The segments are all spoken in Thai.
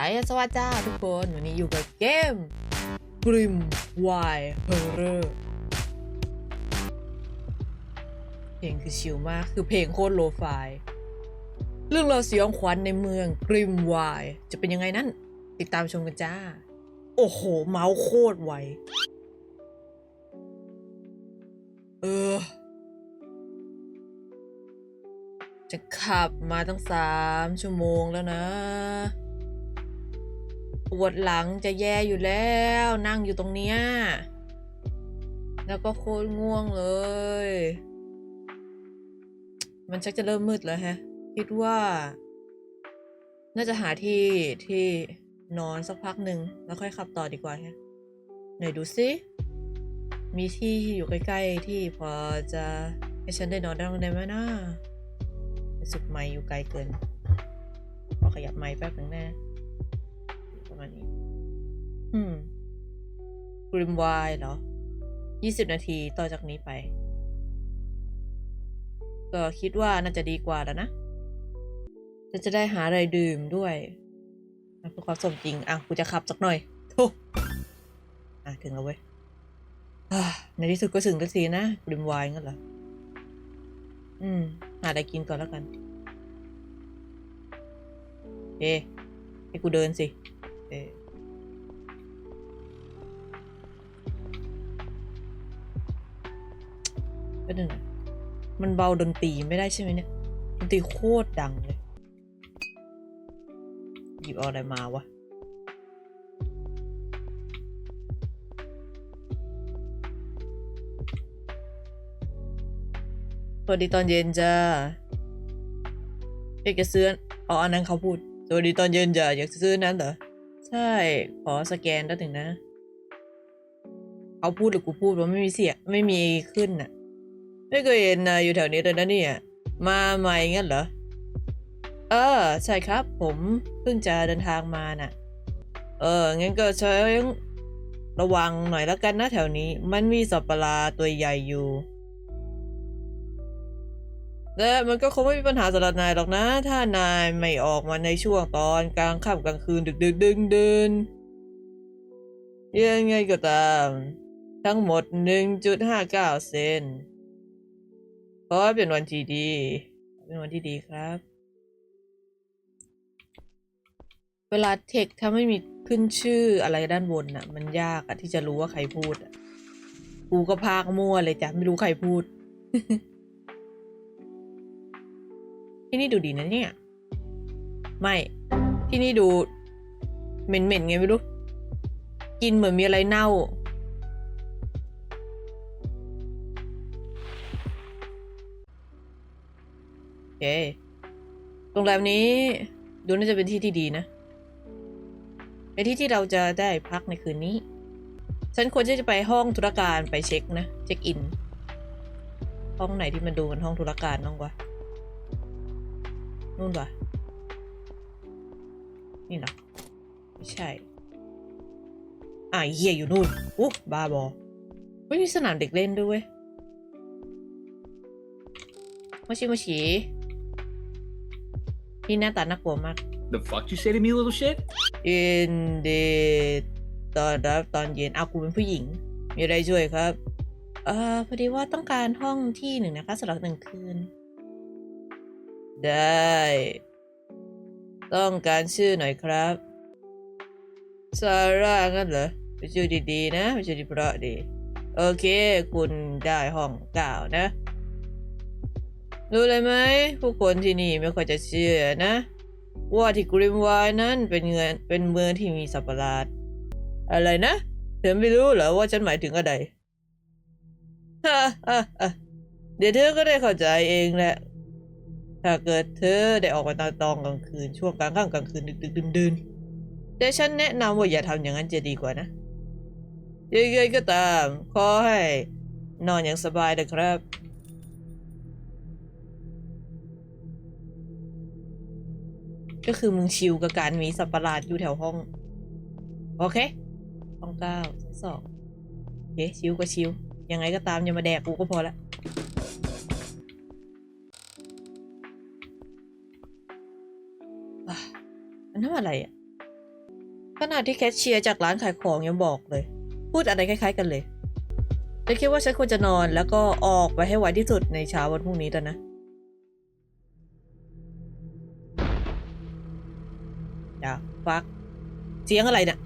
สายสวัสดีจ้าทุกคน วันนี้อยู่กับเกม Grim Why Horror เพลงคือชิลมาก คือเพลงโคตรโลไฟเรื่องราวสยองขวัญในเมือง Grim Why จะเป็นยังไงนั้น ติดตามชมกันจ้า โอ้โห เมาส์โคตรไวเออ จะขับมาตั้งสามชั่วโมงแล้วนะ ปวดหลังจะแย่อยู่แล้ว นั่งอยู่ตรงเนี้ยแล้วก็โคตรง่วงเลย มันชักจะเริ่มมืดแล้วฮะ คิดว่า น่าจะหาที่ที่นอนสักพักหนึ่งแล้วค่อยขับต่อดีกว่าฮะไหนดูสิมีที่อยู่ใกล้ ๆ ที่พอจะให้ฉันได้นอนได้ได้ไหมนะรู้สึกไม่อยู่ไกลเกิน ขอขยับไม้แป๊บหนึ่งแน่ ประมาณนี้ อืมกริมวายเหรอยี่สิบนาทีต่อจากนี้ไป ก็คิดว่าน่าจะดีกว่าแล้วนะจะจะได้หาอะไรดื่มด้วยนะเพื่อความสมจริง อะ กูจะขับสักหน่อยโธ่อะ ถึงแล้วเว้ยอ่าในที่สุดก็ถึงทันทีนะกริมวายงั้นเหรอ อืม หาอะไรกินก่อนแล้วกัน เอ๊ะให้กูเดินสิ เอ๊ะก็นึงมันเบาดนตรีไม่ได้ใช่ไหมเนี่ย ดนตรีโคตรดังเลย หยิบเอาอะไรมาวะสวัสดีตอนเย็นจ้าอยากจะซื้ออ๋ออันนั้นเขาพูดสวัสดีตอนเย็นจ้าอยากจะซื้อนั้นเหรอ ใช่ ขอสแกนแล้วถึงนะ เขาพูดหรือกูพูดว่าไม่มีเสียไม่มีขึ้นน่ะ ไม่เคยเห็นนายอยู่แถวนี้เลยนะเนี่ย มาใหม่งั้นเหรอ เออ ใช่ครับ ผมเพิ่งจะเดินทางมาน่ะ เออ งั้นก็ใช้ระวังหน่อยแล้วกันนะแถวนี้ มันมีสัตว์ประหลาดตัวใหญ่อยู่ และมันก็คงไม่มีปัญหาสำหรับนายหรอกนะ ถ้านายไม่ออกมาในช่วงตอนกลางค่ำกลางคืนดึกดึกดึงดึนยังไงก็ตาม ทั้งหมด 1.59 เซนขอให้เป็นวันที่ดี เป็นวันที่ดีครับ เวลาเทคถ้าไม่มีขึ้นชื่ออะไรด้านบนน่ะ มันยากอะที่จะรู้ว่าใครพูดอะกูก็พากมั่วเลยจ้ะไม่รู้ใครพูด ที่นี่ดูดีนะเนี่ย ไม่ ที่นี่ดู เหม็นๆไงไม่รู้ กินเหมือนมีอะไรเน่าโอเคโรงแรมนี้ ดูน่าจะเป็นที่ที่ดีนะเป็นที่ที่เราจะได้พักในคืนนี้ ฉันควรจะไปห้องธุรการไปเช็คนะ เช็คอิน ห้องไหนที่มันดูเป็นห้องธุรการน้องวะ นู่นวะนี่เหรอไม่ใช่ อ่าเหี้ยอยู่นู่นอุ๊บ้าบอไม่มีสนามเด็กเล่นด้วยเว้ยมาชิมาชินี่หน้าตาน่ากลัวมาก The fuck you say to me, little shit? อินเดตอนรับตอนเย็นเอากูเป็นผู้หญิง มีอะไรช่วยครับ เอ่อพอดีว่าต้องการห้องที่หนึ่งนะคะสำหรับหนึ่งคืน ได้ ต้องการชื่อหน่อยครับซาร่างั้นเหรอเป็นชื่อดีๆนะเป็นชื่อที่เพราะดี โอเค คุณได้ห้องเก้านะ รู้เลยไหมผู้คนที่นี่ไม่ค่อยจะเชื่อนะ ว่าที่กริมวายนั้นเป็นเงินเป็นเมืองที่มีสัตว์ประหลาด อะไรนะเธอไม่รู้เหรอว่าฉันหมายถึงอะไรฮ่าฮ่าเดี๋ยวเธอก็ได้เข้าใจเองแหละ ถ้าเกิดเธอได้ออกไปตอนตอนกลางคืนช่วงกลางค่ำกลางคืนดึกดึกดื่นดื่นแต่ฉันแนะนำว่าอย่าทำอย่างนั้นจะดีกว่านะยังไงก็ตามขอให้นอนอย่างสบายนะครับ ก็คือมึงชิลกับการมีสัตว์ประหลาดอยู่แถวห้อง โอเคห้องเก้าสองโอเคชิลก็ชิลยังไงก็ตามอย่ามาแดกกูก็พอละ นนั้นอะไรอะขณะที่แคชเชียร์จากร้านขายของยังบอกเลย พูดอะไรคล้าย ๆ กันเลยฉันคิดว่าฉันควรจะนอนแล้วก็ออกไปให้ไวที่สุดในเช้าวันพรุ่งนี้แล้วนะดาฟัก เสียงอะไรเนะ่ะ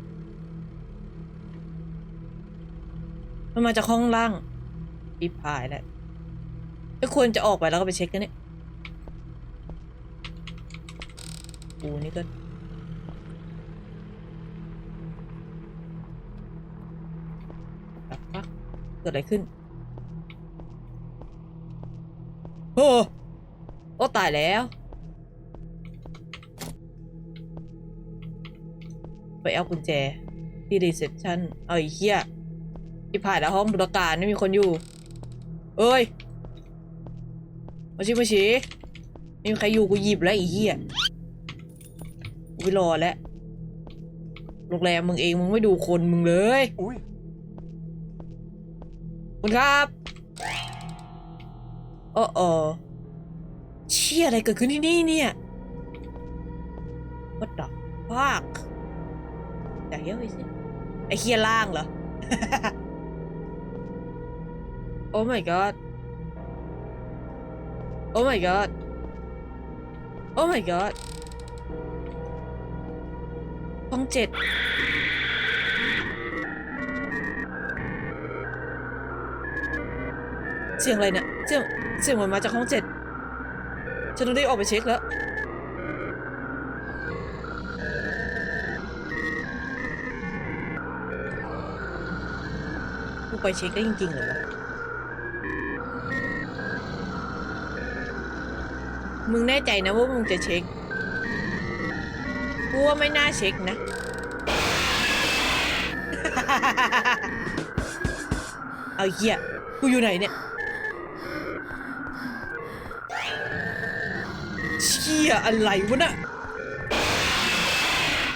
มันมาจากห้องล่างปีพายแหละก็ควรจะออกไปแล้วก็ไปเช็คกันเนี่ยกูนี่ก็ เกิดอะไรขึ้น โอ้โอ้ตายแล้ว ไปเอากุญแจ ที่รีเซพชันเอาไอ้เหี้ยที่ผ่านแล้วห้องบริการไม่มีคนอยู่ เอ้ยมาชิมาชิไม่มีใครอยู่กูหยิบแล้วไอ้เหี้ยกูไปรอแล้วโรงแรมมึงเองมึงไม่ดูคนมึงเลย อุ้ย คุณครับ โอ้โอเชี่ยอะไรเกิดขึ้นที่นี่เนี่ย What the fuck อย่าเหี้ยไปสิไอ้เฮียล่างเหรอ โอ้ my god โอ้ my god โอ้ my god ห้องเจ็ด เสียงอะไรเนี่ยเสียงเสียงมันมาจากห้องเจ็ดฉันต้องรีบออกไปเช็คแล้วกูไปเช็คได้จริงๆเหรอวะมึงแน่ใจนะว่ามึงจะเช็คกูว่าไม่น่าเช็คนะ เอาเหี้ย กูอยู่ไหนเนี่ย เชี่ยอะไรวะน่ะ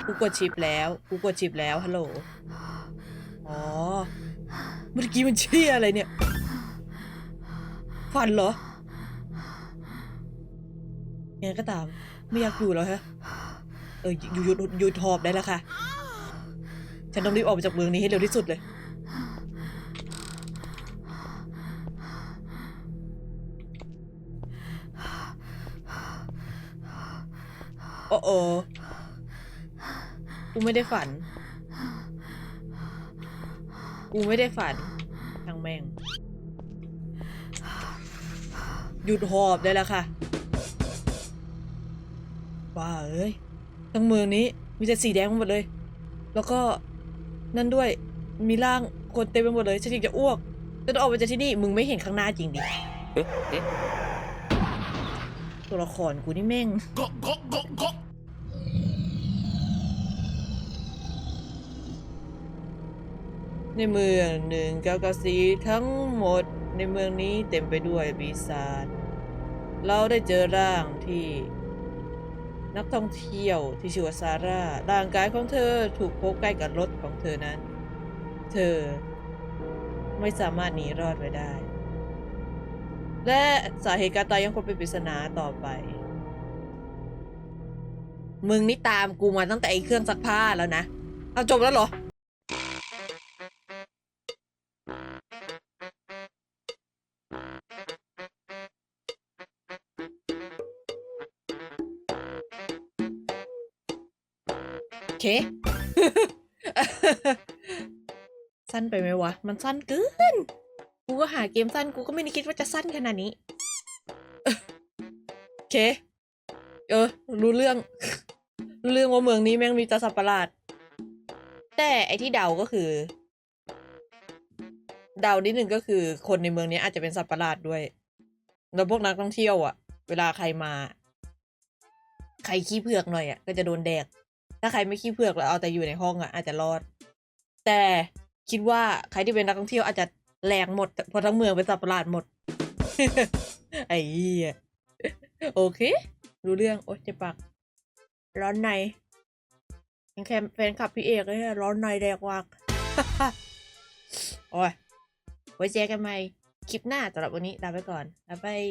กูกดชิปแล้วกูกดชิปแล้วฮัลโหลอ๋อเมื่อกี้มันเชี่ยอะไรเนี่ยฟันเหรอยังไงก็ตามไม่อยากอยู่แล้วฮะเอออยู่หยุดหยุดทอบได้แล้วค่ะ ฉันต้องรีบออกไปจากเมืองนี้ให้เร็วที่สุดเลย อ้โอกูไม่ได้ฝัน กูไม่ได้ฝันทางแม่ง หยุดหอบได้แล้วค่ะว้าเอ้ยทั้งเมืองนี้มีแต่สีแดงหมดเลย แล้วก็นั่นด้วยมีร่างคนเต็มไปหมดเลยฉันอยากจะอ้วกฉันต้องออกไปจากที่นี่มึงไม่เห็นข้างหน้าจริงดิเอ๊ะเอ๊ะตัวละครกูนี่แม่ง go, go, go, go. ในเมืองหนึ่งเกาก้าสีทั้งหมดในเมืองนี้เต็มไปด้วยปีศาจเราได้เจอร่างที่นักท่องเที่ยวที่ชื่อว่าซาร่าร่างกายของเธอถูกพบใกล้กับรถของเธอนั้น เธอไม่สามารถหนีรอดไปได้ และสาเหตุการตายยังคงเป็นปริศนาต่อไป มึงนี่ตามกูมาตั้งแต่ไอเครื่องซักผ้าแล้วนะ เอาจบแล้วเหรอ เคสั้นไปไหมวะ มันสั้นเกิน กูก็หาเกมสั้นกูก็ไม่ได้คิดว่าจะสั้นขนาดนี้ โอเค เออ รู้เรื่อง รู้เรื่องว่าเมืองนี้แม่งมีตาสัตว์ประหลาด แต่ไอที่เดาก็คือ เดานิดหนึ่งก็คือ คนในเมืองนี้อาจจะเป็นสัตว์ประหลาดด้วย แล้วพวกนักท่องเที่ยวอะ เวลาใครมา ใครขี้เผือกหน่อยอะ ก็จะโดนแดก ถ้าใครไม่ขี้เผือกแล้วเอาแต่อยู่ในห้องอะอาจจะรอด แต่คิดว่าใครที่เป็นนักท่องเที่ยวอาจจะแรงหมดเพราะทั้งเมืองเป็นสัตว์ประหลาดหมด ไอ้เหี้ยโอเค รู้เรื่องโอ๊ยเจ็บปากร้อนในยังแค่แฟนคลับพี่เอกเลยอะร้อนในแดกวักโอ้ยไว้เจอกันใหม่คลิปหน้าสำหรับวันนี้ลาไปก่อนบ๊ายบาย